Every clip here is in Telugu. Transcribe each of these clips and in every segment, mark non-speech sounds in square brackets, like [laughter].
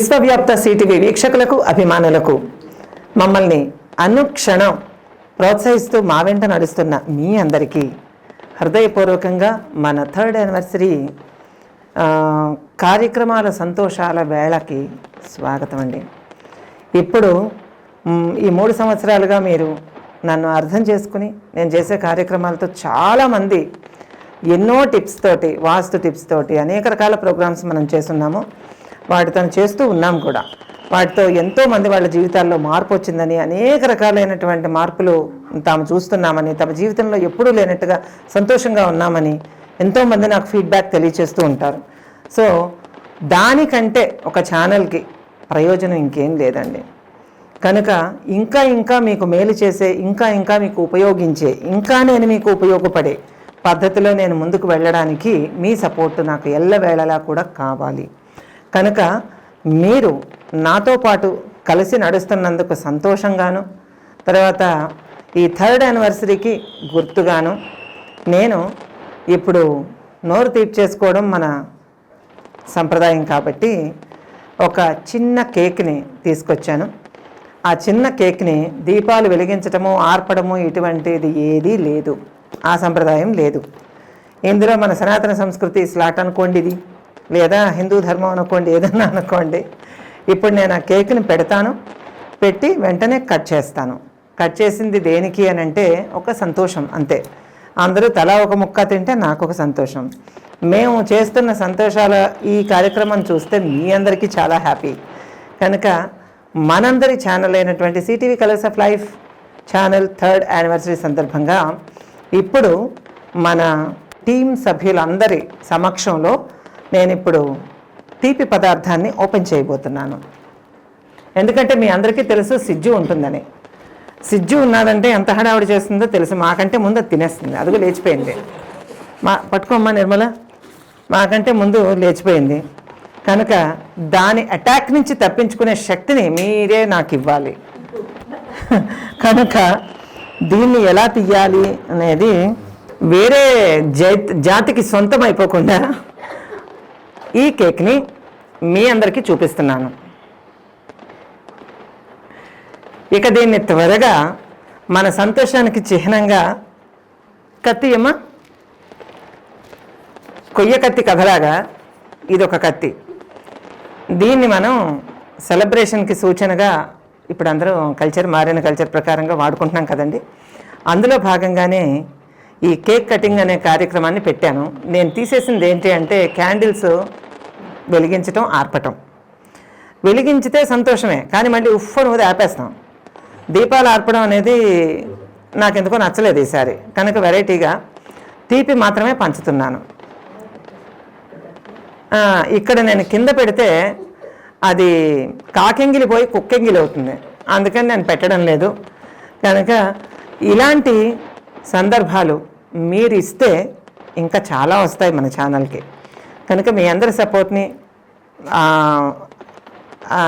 విశ్వవ్యాప్త సిటీవీ వీక్షకులకు అభిమానులకు మమ్మల్ని అనుక్షణం ప్రోత్సహిస్తూ మా వెంట నడుస్తున్న మీ అందరికీ హృదయపూర్వకంగా మన థర్డ్ యానివర్సరీ కార్యక్రమాల సంతోషాల వేళకి స్వాగతం అండి. ఇప్పుడు ఈ మూడు సంవత్సరాలుగా మీరు నన్ను అర్థం చేసుకుని నేను చేసే కార్యక్రమాలతో చాలామంది ఎన్నో టిప్స్ తోటి వాస్తు టిప్స్ తోటి అనేక రకాల ప్రోగ్రామ్స్ మనం చేస్తున్నాము. వాటితో చేస్తూ ఉన్నాం కూడా. వాటితో ఎంతోమంది వాళ్ళ జీవితాల్లో మార్పు వచ్చిందని అనేక రకాలైనటువంటి మార్పులు తాము చూస్తున్నామని తమ జీవితంలో ఎప్పుడూ లేనట్టుగా సంతోషంగా ఉన్నామని ఎంతోమంది నాకు ఫీడ్బ్యాక్ తెలియచేస్తూ ఉంటారు. సో దానికంటే ఒక ఛానల్కి ప్రయోజనం ఇంకేం లేదండి. కనుక ఇంకా ఇంకా మీకు మేలు చేసే ఇంకా ఇంకా మీకు ఉపయోగించే ఇంకా నేను మీకు ఉపయోగపడే పద్ధతిలో నేను ముందుకు వెళ్ళడానికి మీ సపోర్ట్ నాకు ఎల్లవేళలా కూడా కావాలి. కనుక మీరు నాతో పాటు కలిసి నడుస్తున్నందుకు సంతోషంగాను తర్వాత ఈ థర్డ్ యానివర్సరీకి గుర్తుగాను నేను ఇప్పుడు నోరు తీర్చేసుకోవడం మన సంప్రదాయం కాబట్టి ఒక చిన్న కేక్ని తీసుకొచ్చాను. ఆ చిన్న కేక్ని దీపాలు వెలిగించటము ఆర్పడము ఇటువంటిది ఏదీ లేదు. ఆ సంప్రదాయం లేదు. ఇందులో మన సనాతన సంస్కృతి స్లాట్ అనుకోండి ఇది. లేదా హిందూ ధర్మం అనుకోండి ఏదన్నా అనుకోండి. ఇప్పుడు నేను ఆ కేక్ని పెడతాను పెట్టి వెంటనే కట్ చేస్తాను. కట్ చేసింది దేనికి అని అంటే ఒక సంతోషం అంతే. అందరూ తలా ఒక ముక్క తింటే నాకు ఒక సంతోషం. మేము చేస్తున్న సంతోషాల ఈ కార్యక్రమం చూస్తే మీ అందరికీ చాలా హ్యాపీ. కనుక మనందరి ఛానల్ అయినటువంటి CTV colours of life channel third anniversary సందర్భంగా ఇప్పుడు మన టీం సభ్యులందరి సమక్షంలో నేను ఇప్పుడు తీపి పదార్థాన్ని ఓపెన్ చేయబోతున్నాను. ఎందుకంటే మీ అందరికీ తెలుసు సిజ్జు ఉంటుందని. సిజ్జు ఉన్నదంటే ఎంత హడావుడి చేస్తుందో తెలుసు. మాకంటే ముందు తినేస్తుంది. అదిగో లేచిపోయింది. మా పట్టుకోమ్మా నిర్మల. మాకంటే ముందు లేచిపోయింది. కనుక దాని అటాక్ నుంచి తప్పించుకునే శక్తిని మీరే నాకు ఇవ్వాలి. కనుక దీన్ని ఎలా తీయాలి అనేది వేరే జాతికి సొంతం అయిపోకుండా ఈ కేక్ని మీ అందరికీ చూపిస్తున్నాను. ఇక దీన్ని త్వరగా మన సంతోషానికి చిహ్నంగా కత్తియమ్మా కొయ్య కత్తి కథలాగా ఇది ఒక కత్తి. దీన్ని మనం సెలబ్రేషన్కి సూచనగా ఇప్పుడు అందరూ కల్చర్ మారిన కల్చర్ ప్రకారంగా వాడుకుంటున్నాం కదండి. అందులో భాగంగానే ఈ కేక్ కటింగ్ అనే కార్యక్రమాన్ని పెట్టాను. నేను తీసేసింది ఏంటి అంటే క్యాండిల్స్ వెలిగించటం ఆర్పటం. వెలిగించితే సంతోషమే కానీ మళ్ళీ ఉఫ్ఫను నువ్వు ఆపేస్తాం. దీపాలు ఆర్పడం అనేది నాకెందుకో నచ్చలేదు ఈసారి. కనుక వెరైటీగా తీపి మాత్రమే పంచుతున్నాను. ఇక్కడ నేను కింద పెడితే అది కాకెంగిలి పోయి కుక్కెంగిలి అవుతుంది. అందుకని నేను పెట్టడం లేదు. కనుక ఇలాంటి సందర్భాలు మీరు ఇస్తే ఇంకా చాలా వస్తాయి మన ఛానల్కి. కనుక మీ అందరి సపోర్ట్ని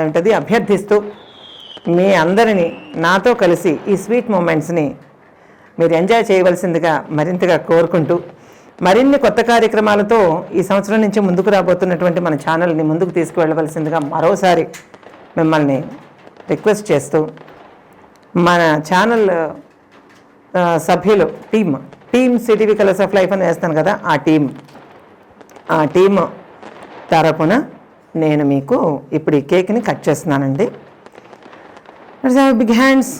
ఏంటది అభ్యర్థిస్తూ మీ అందరినీ నాతో కలిసి ఈ స్వీట్ మూమెంట్స్ని మీరు ఎంజాయ్ చేయవలసిందిగా మరింతగా కోరుకుంటూ మరిన్ని కొత్త కార్యక్రమాలతో ఈ సంవత్సరం నుంచి ముందుకు రాబోతున్నటువంటి మన ఛానల్ని ముందుకు తీసుకువెళ్ళవలసిందిగా మరోసారి మిమ్మల్ని రిక్వెస్ట్ చేస్తూ మన ఛానల్ సభ్యులు team team CTV colours of life అని వేస్తాను కదా ఆ టీం ఆ టీమ్ తరపున నేను మీకు ఇప్పుడు ఈ కేక్ని కట్ చేస్తున్నానండి. బిగ్ హ్యాండ్స్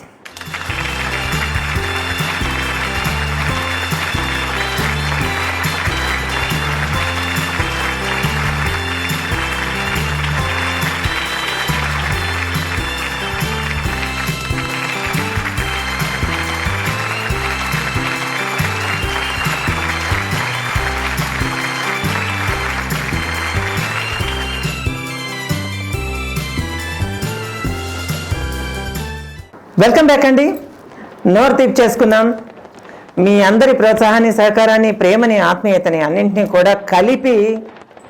వెల్కమ్ బ్యాక్ అండి. నోరు తీప్ చేసుకున్నాం మీ అందరి ప్రోత్సాహాన్ని సహకారాన్ని ప్రేమని ఆత్మీయతని అన్నింటినీ కూడా కలిపి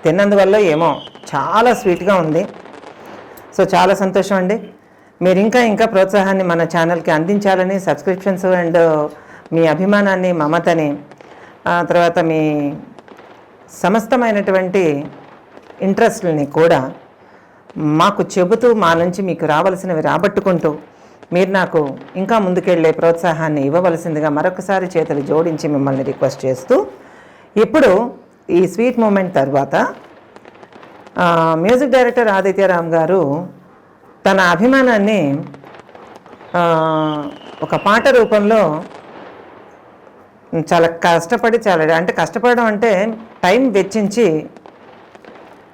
తిన్నందువల్ల ఏమో చాలా స్వీట్గా ఉంది. సో చాలా సంతోషం అండి. మీరు ఇంకా ఇంకా ప్రోత్సాహాన్ని మన ఛానల్కి అందించాలని సబ్స్క్రిప్షన్స్ అండ్ మీ అభిమానాన్ని మమతని తర్వాత మీ సమస్తమైనటువంటి ఇంట్రెస్ట్ని కూడా మాకు చెబుతూ మా నుంచి మీకు రావలసినవి రాబట్టుకుంటూ మీరు నాకు ఇంకా ముందుకెళ్ళే ప్రోత్సాహాన్ని ఇవ్వవలసిందిగా మరొకసారి చేతులు జోడించి మిమ్మల్ని రిక్వెస్ట్ చేస్తూ ఇప్పుడు ఈ స్వీట్ మూమెంట్ తర్వాత మ్యూజిక్ డైరెక్టర్ ఆదిత్యరామ్ గారు తన అభిమానాన్ని ఒక పాట రూపంలో చాలా కష్టపడి చాలా అంటే కష్టపడడం అంటే టైం వెచ్చించి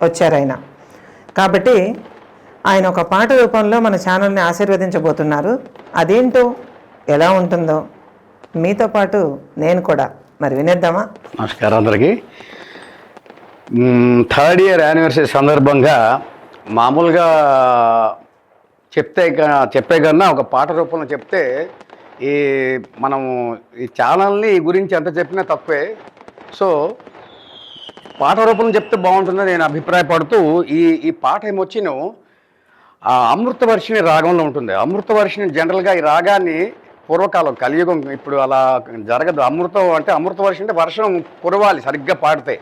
వచ్చారు ఆయన. కాబట్టి ఆయన ఒక పాట రూపంలో మన ఛానల్ని ఆశీర్వదించబోతున్నారు. అదేంటో ఎలా ఉంటుందో మీతో పాటు నేను కూడా. మరి వినేద్దామా? నమస్కారం అందరికీ. థర్డ్ ఇయర్ యానివర్సరీ సందర్భంగా మామూలుగా చెప్తే చెప్పే కన్నా ఒక పాట రూపంలో చెప్తే ఈ మనం ఈ ఛానల్ని గురించి ఎంత చెప్పినా తప్పే. సో పాట రూపంలో చెప్తే బాగుంటుందని నేను అభిప్రాయపడుతూ ఈ ఈ పాట ఏమొచ్చినో ఆ అమృతవర్షిణి రాగంలో ఉంటుంది. అమృతవర్షిణి జనరల్గా ఈ రాగాన్ని పూర్వకాలం కలియుగం ఇప్పుడు అలా జరగదు. అమృతం అంటే అమృతవర్షిణి అంటే వర్షం కురవాలి సరిగ్గా పాడితే.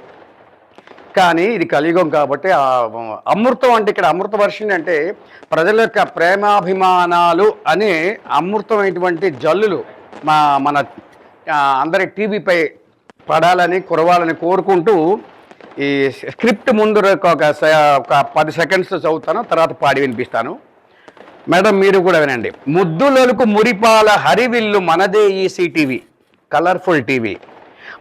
కానీ ఇది కలియుగం కాబట్టి అమృతం అంటే ఇక్కడ అమృతవర్షిణి అంటే ప్రజల యొక్క ప్రేమాభిమానాలు అనే అమృతమైనటువంటి జల్లులు మా మన అందరి టీవీపై పడాలని కురవాలని కోరుకుంటూ ఈ స్క్రిప్ట్ ముందు ఒక స- ఒక పది సెకండ్స్ చదువుతాను తర్వాత పాడి వినిపిస్తాను. మేడం మీరు కూడా వినండి. ముద్దులొలుకు మురిపాల హరివిల్లు మనదే ఈ టీవీ కలర్ఫుల్ టీవీ.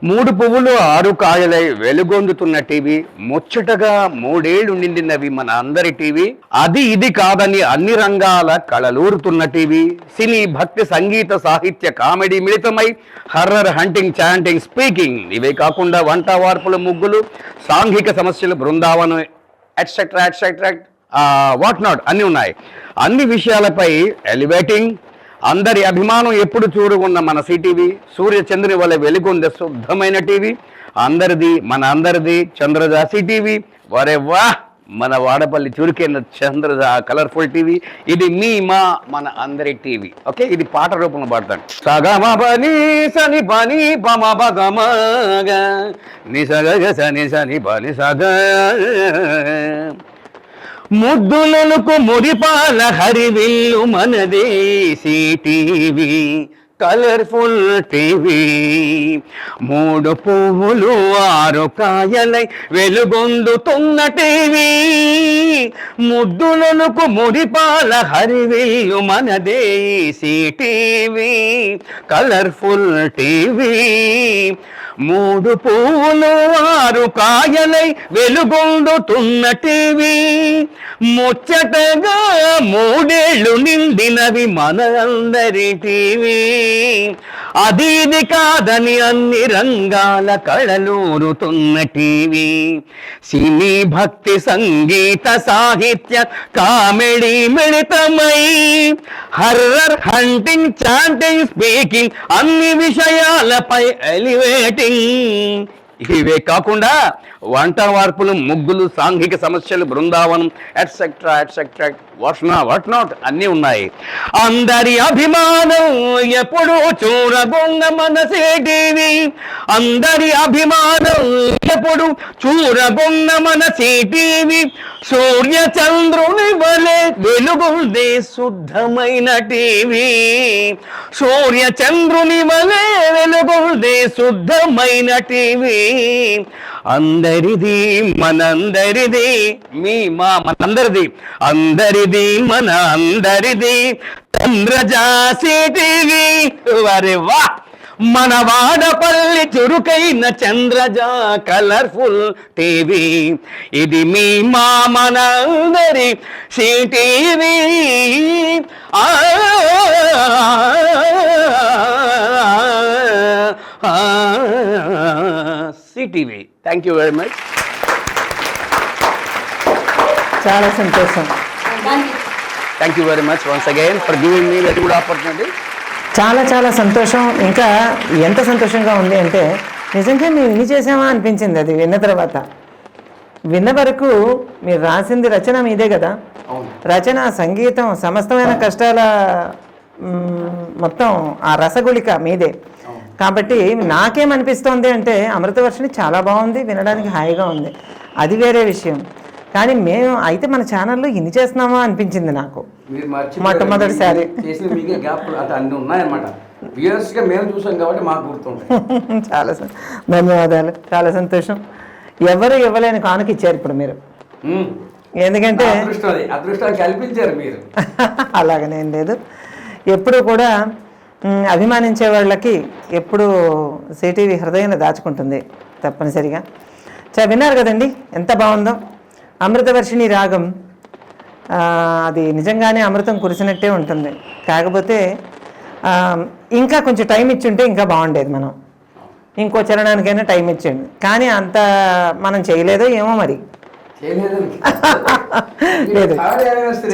మూడు పువ్వులు ఆరు కాయలై వెలుగొందుతున్న టీవీ. ముచ్చటగా మూడేళ్ళు నిండినవి మన అందరి టీవీ. అది ఇది కాదని అన్ని రంగాల కళలూరుతున్న టీవీ. సినీ భక్తి సంగీత సాహిత్య కామెడీ మిళితమై హర్రర్ హంటింగ్ చాంటింగ్ స్పీకింగ్ ఇవే కాకుండా వంట వార్పులు ముగ్గులు సాంఘిక సమస్యలు Brindavanam etcetera etcetera what not అన్నీ ఉన్నాయి. అన్ని విషయాలపై ఎలివేటింగ్ అందరి అభిమానం ఎప్పుడు చూరుగున్న మన సిటీవీ సూర్యచంద్రుని వల్ల వెలుగొందే శుద్ధమైన టీవీ. అందరిది మన అందరిది చంద్రజా సిటీవీ. వరే వా మన వాడపల్లి చురుకైన చంద్రజ కలర్ఫుల్ టీవీ. ఇది మీ మా మన అందరి టీవీ. ఓకే ఇది పాట రూపంలో పాడతాను. సగమ బని సని బని బమ బగమ నిసగ సని సని బని సగ ముద్దులకు మురిపాల హరివిల్లు మనదే టీవీ కలర్ఫుల్ టీవీ. మూడు పువ్వులు ఆరు కాయలై వెలుగొందుతున్న టీవీ. ముద్దులకు మురిపాల హరివిల్లు మనదేశీ టీవీ కలర్ఫుల్ టీవీ. మూడు పువ్వులు ఆరు కాయలై వెలుగొందుతున్న టీవీ. ముచ్చటగా మూడేళ్ళు నిండినవి మన అందరి టీవీ. అదీది కాదని అన్ని రంగాల కళలూరుతున్న టీవీ. సినీ భక్తి సంగీత సాహిత్య కామెడీ మిళితమై. హర్రర్ హంటింగ్ చాంటింగ్ స్పీకింగ్ అన్ని విషయాలపై ఎలివేటింగ్. ఇవే కాకుండా వంట వార్పులు ముగ్గులు సాంఘిక సమస్యలు బృందావనం ఎట్సెట్రా ఎట్సెట్రా వాట్ నా వాట్ నాట్ అన్నీ ఉన్నాయి. అందరి అభిమానం ఎప్పుడు చూరగొంగ మనసే టీవీ అందరి అభిమానం ఎప్పుడు చూరగొంగ మనసే టీవీ సూర్య చంద్రుని వలె వెలుగుంది శుద్ధమైన టీవీ. సూర్య చంద్రుని వలె వెలుగుంది శుద్ధమైన టీవీ. అందరి అందరిది మనందరిది మీ మా మనందరిది అందరిది మన అందరిది చంద్రజాసి టీవీ వరే వా మన వాడపల్లి చురుకైన చంద్రజ కలర్ఫుల్ టీవీ ఇది మీ మా మనందరి సిటీవీ ఆ CTV thank you very much చాలా సంతోషం. Thank you very much once again for giving me very good opportunity చాలా చాలా సంతోషం. ఇంకా ఎంత సంతోషంగా ఉంది అంటే నిజంగా మేము ఇన్ని చేసామా అనిపించింది అది విన్న తర్వాత. విన్న వరకు మీరు రాసింది రచన మీదే కదా? రచన సంగీతం సమస్తమైన కష్టాల మొత్తం ఆ రసగుళిక మీదే. కాబట్టి నాకేమనిపిస్తోంది అంటే అమృతవర్షిణి చాలా బాగుంది వినడానికి హాయిగా ఉంది. అది వేరే విషయం. కానీ మేము అయితే మన ఛానల్లో ఇన్ని చేస్తున్నామా అనిపించింది నాకు. మొట్టమొదటిసారి. మేము చూసాం కాబట్టి మాకు [laughs] చాలా ధన్యవాదాలు. చాలా సంతోషం. ఎవరు ఇవ్వలేని కానుక ఇచ్చారు ఇప్పుడు మీరు. ఎందుకంటే అదృష్టం అది. అదృష్టం కల్పించారు మీరు. [laughs] అలాగనేం లేదు. ఎప్పుడు కూడా అభిమానించే వాళ్ళకి ఎప్పుడు సిటీవీ హృదయాన్ని దాచుకుంటుంది తప్పనిసరిగా. చా విన్నారు కదండి ఎంత బాగుందో. అమృతవర్షిణి రాగం అది నిజంగానే అమృతం కురిసినట్టే ఉంటుంది. కాకపోతే ఇంకా కొంచెం టైం ఇచ్చుంటే ఇంకా బాగుండేది మనం. ఇంకో చరణానికైనా టైం ఇచ్చింది కానీ అంత మనం చేయలేదో ఏమో మరి. [laughs] లేదు.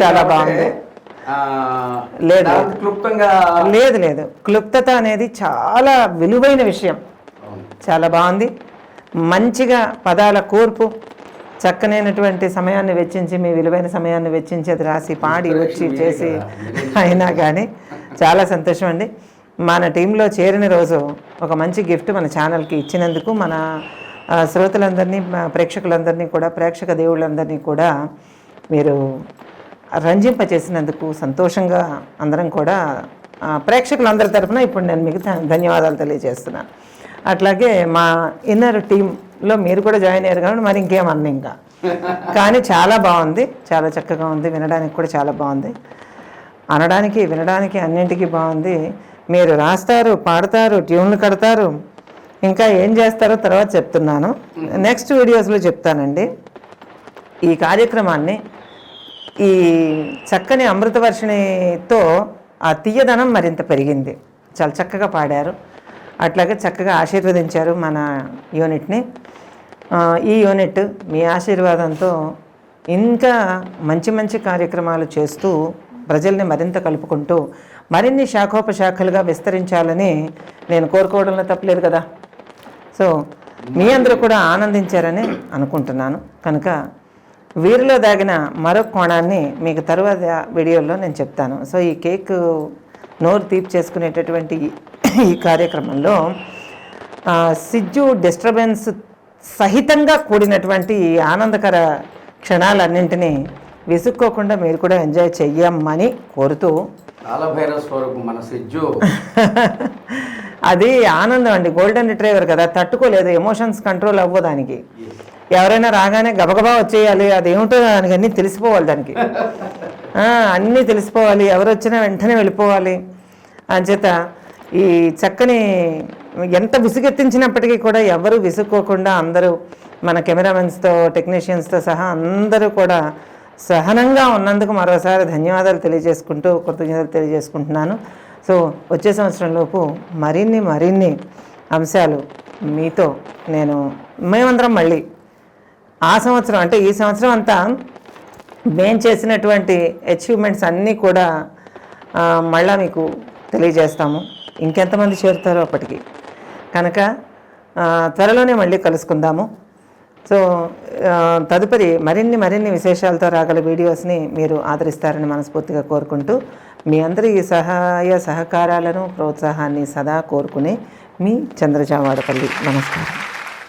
చాలా బాగుంది. లేదు. క్లుప్తంగా లేదు లేదు. క్లుప్తత అనేది చాలా విలువైన విషయం. చాలా బాగుంది. మంచిగా పదాల కూర్పు చక్కనైనటువంటి సమయాన్ని వెచ్చించి మీ విలువైన సమయాన్ని వెచ్చించి అది రాసి పాడి వచ్చి చేసి అయినా కానీ చాలా సంతోషం అండి. మన టీంలో చేరిన రోజు ఒక మంచి గిఫ్ట్ మన ఛానల్కి ఇచ్చినందుకు మన శ్రోతలందరినీ ప్రేక్షకులందరినీ కూడా ప్రేక్షక దేవుళ్ళందరినీ కూడా మీరు రంజింపచేసినందుకు సంతోషంగా అందరం కూడా ప్రేక్షకులందరి తరపున ఇప్పుడు నేను మీకు ధన్యవాదాలు తెలియజేస్తున్నాను అట్లాగే మా ఇన్నర్ టీంలో మీరు కూడా జాయిన్ అయ్యారు కాబట్టి మరి ఇంకేమన్నా ఇంకా. కానీ చాలా బాగుంది. చాలా చక్కగా ఉంది. వినడానికి కూడా చాలా బాగుంది. అనడానికి వినడానికి అన్నింటికీ బాగుంది. మీరు రాస్తారు పాడతారు ట్యూన్లు కడతారు. ఇంకా ఏం చేస్తారో తర్వాత చెప్తున్నాను. నెక్స్ట్ వీడియోస్లో చెప్తానండి. ఈ కార్యక్రమాన్ని ఈ చక్కని అమృతవర్షిణితో ఆ తీయదనం మరింత పెరిగింది. చాలా చక్కగా పాడారు. అట్లాగే చక్కగా ఆశీర్వదించారు మన యూనిట్ని. ఈ యూనిట్ మీ ఆశీర్వాదంతో ఇంకా మంచి మంచి కార్యక్రమాలు చేస్తూ ప్రజల్ని మరింత కలుపుకుంటూ మరిన్ని శాఖోపశాఖలుగా విస్తరించాలని నేను కోరుకోవడంలో తప్పలేదు కదా. సో మీ అందరూ కూడా ఆనందించారని అనుకుంటున్నాను. కనుక వీరిలో దాగిన మరొక కోణాన్ని మీకు తరువాత వీడియోలో నేను చెప్తాను. సో ఈ కేక్ నోరు తీపి చేసుకునేటటువంటి ఈ కార్యక్రమంలో సిజ్జు డిస్టర్బెన్స్ సహితంగా కూడినటువంటి ఈ ఆనందకర క్షణాలన్నింటినీ విసుక్కోకుండా మీరు కూడా ఎంజాయ్ చెయ్యమని కోరుతూ మన సిజ్జు. [laughs] అది ఆనందం అండి. గోల్డెన్ రిట్రైవర్ కదా తట్టుకోలేదు. ఎమోషన్స్ కంట్రోల్ అవ్వదానికి. ఎవరైనా రాగానే గబగబా వచ్చేయాలి అదేమిటో దానికి అన్నీ తెలిసిపోవాలి దానికి. అన్నీ తెలిసిపోవాలి ఎవరు వచ్చినా వెంటనే వెళ్ళిపోవాలి. అంచేత ఈ చక్కని ఎంత విసుగెత్తించినప్పటికీ కూడా ఎవరు విసుక్కోకుండా అందరూ మన కెమెరామెన్స్తో టెక్నీషియన్స్తో సహా అందరూ కూడా సహనంగా ఉన్నందుకు మరోసారి ధన్యవాదాలు తెలియజేసుకుంటూ కృతజ్ఞతలు తెలియజేసుకుంటున్నాను. సో వచ్చే సంవత్సరంలోపు మరిన్ని మరిన్ని అంశాలు మీతో నేను మేమందరం మళ్ళీ ఆ సంవత్సరం అంటే ఈ సంవత్సరం అంతా మేము చేసినటువంటి అచీవ్మెంట్స్ అన్నీ కూడా మళ్ళా మీకు తెలియజేస్తాము. ఇంకెంతమంది చేరుతారో అప్పటికి. కనుక త్వరలోనే మళ్ళీ కలుసుకుందాము. సో తదుపరి మరిన్ని మరిన్ని విశేషాలతో రాగల వీడియోస్ని మీరు ఆదరిస్తారని మనస్ఫూర్తిగా కోరుకుంటూ మీ అందరి ఈ సహాయ సహకారాలను ప్రోత్సాహాన్ని సదా కోరుకునే మీ చంద్రజావాడపల్లి. నమస్కారం.